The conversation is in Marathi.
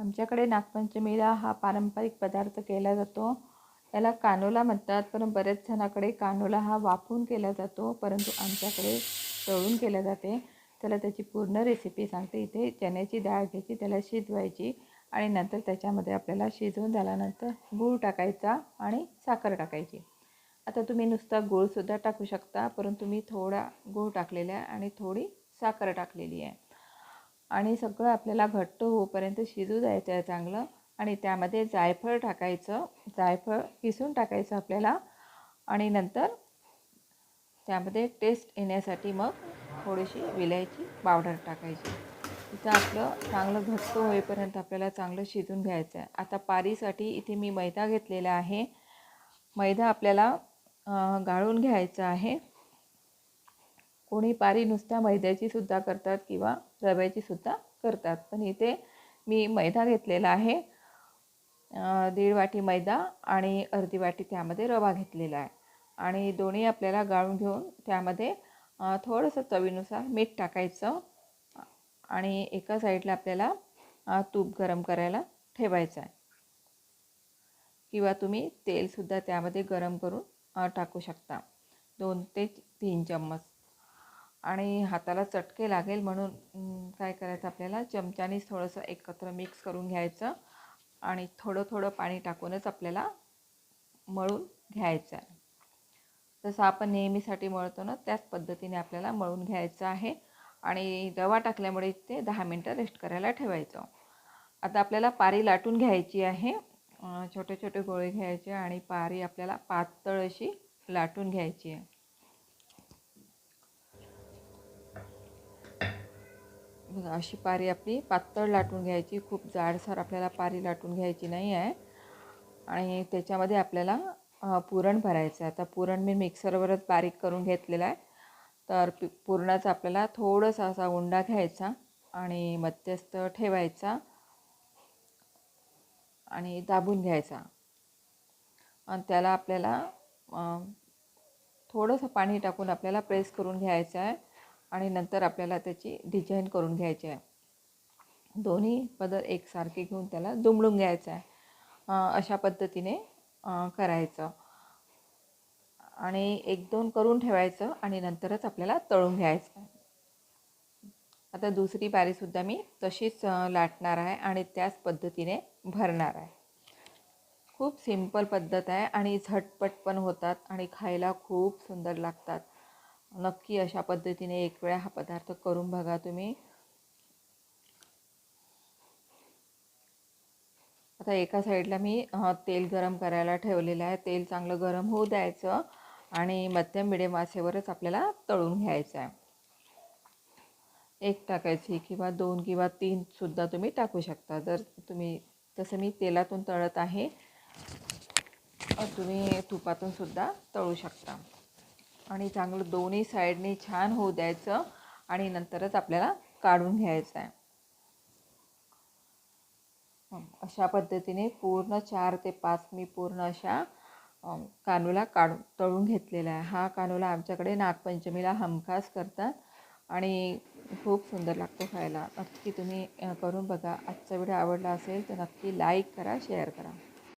आमच्याकडे नागपंचमीला हा पारंपरिक पदार्थ केला जातो. याला कानोला म्हणतात पण बरेच जणाकडे कानोला हा वाफून केला जातो परंतु आमच्याकडे तळून केला जाते. त्याला त्याची पूर्ण रेसिपी सांगते. इथे चण्याची डाळ घ्यायची त्याला शिजवायची आणि नंतर त्याच्यामध्ये आपल्याला शिजवून झाल्यानंतर गूळ टाकायचा आणि साखर टाकायची. आता तुम्ही नुसता गूळसुद्धा टाकू शकता परंतु मी थोडा गूळ टाकलेला आहे आणि थोडी साखर टाकलेली आहे. आणि सगळं आपल्याला घट्ट होईपर्यंत शिजू द्यायचं आहे चांगलं. आणि त्यामध्ये जायफळ टाकायचं. जायफळ किसून टाकायचं आपल्याला. आणि नंतर त्यामध्ये टेस्ट येण्यासाठी मग थोडीशी विलायची पावडर टाकायची. इथं आपलं चांगलं घट्ट होईपर्यंत आपल्याला चांगलं शिजून घ्यायचं आहे. आता पारीसाठी इथे मी मैदा घेतलेला आहे. मैदा आपल्याला गाळून घ्यायचा आहे. कोणी पारी नुसत्या मैद्याची सुद्धा करतात किंवा रव्याची सुद्धा करतात. पण इथे मी मैदा घेतलेला आहे. दीड वाटी मैदा आणि अर्धी वाटी त्यामध्ये रवा घेतलेला आहे. आणि दोन्ही आपल्याला गाळून घेऊन त्यामध्ये थोडंसं चवीनुसार मीठ टाकायचं आणि एका साईडला आपल्याला तूप गरम करायला ठेवायचं आहे. किंवा तुम्ही तेलसुद्धा त्यामध्ये गरम करून टाकू शकता. दोन ते तीन चम्मच. आणि हाताला चटके लागेल म्हणून काय करायचं आपल्याला? चमच्यानेच थोडंसं एकत्र मिक्स करून घ्यायचं आणि थोडं थोडं पाणी टाकूनच आपल्याला मळून घ्यायचं आहे. जसं आपण नेहमीसाठी मळतो ना त्याच पद्धतीने आपल्याला मळून घ्यायचं आहे आणि रवा टाकल्यामुळे ते दहा मिनटं रेस्ट करायला ठेवायचं. आता आपल्याला पारी लाटून घ्यायची आहे. छोटे छोटे गोळे घ्यायचे आणि पारी आपल्याला पातळ अशी लाटून घ्यायची आहे. अशी पारी आपली पातळ लाटून घ्यायची. खूप जाडसर आपल्याला पारी लाटून घ्यायची नाही आहे. आणि त्याच्यामध्ये आपल्याला पुरण भरायचं आहे. आता पुरण मी मिक्सरवरच बारीक करून घेतलेलं आहे. तर पि पुरणाचा आपल्याला थोडासा असा उंडा घ्यायचा आणि मध्यस्थ ठेवायचा आणि दाबून घ्यायचा. आणि त्याला आपल्याला थोडंसं पाणी टाकून आपल्याला प्रेस करून घ्यायचं आहे. आणि नंतर आपल्याला त्याची डिझाईन करून घ्यायची आहे. दोन्ही पदर एकसारखे घेऊन त्याला दुमडून घ्यायचं आहे. अशा पद्धतीने करायचं. आणि एक दोन करून ठेवायचं आणि नंतरच आपल्याला तळून घ्यायचं आता दुसरी बारीसुद्धा मी तशीच लाटणार आहे आणि त्याच पद्धतीने भरणार आहे. खूप सिंपल पद्धत आहे आणि झटपट पण होतात आणि खायला खूप सुंदर लागतात. नक्की अशा पद्धतीने एक वेळा हा पदार्थ करून बघा तुम्ही. आता एका साईडला मी तेल गरम करायला ठेवलेलं आहे. तेल चांगलं गरम होऊ द्यायचं आणि मध्यम मिडियम मासेवरच आपल्याला तळून घ्यायचं आहे. एक टाकायची किंवा दोन किंवा तीनसुद्धा तुम्ही टाकू शकता. जर तुम्ही तसं मी तेलातून तळत आहे तुम्ही तुपातूनसुद्धा तळू शकता. आणि चांगलं दोन्ही साईडने छान होऊ द्यायचं आणि नंतरच आपल्याला काढून घ्यायचं आहे. अशा पद्धतीने पूर्ण चार ते पाच मी पूर्ण अशा कानूला काढून तळून घेतलेला आहे. हा कानूला आमच्याकडे नागपंचमीला हमखास करतात आणि खूप सुंदर लागतो खायला. नक्की तुम्ही करून बघा. आजचा व्हिडिओ आवडला असेल तर नक्की लाईक करा शेअर करा.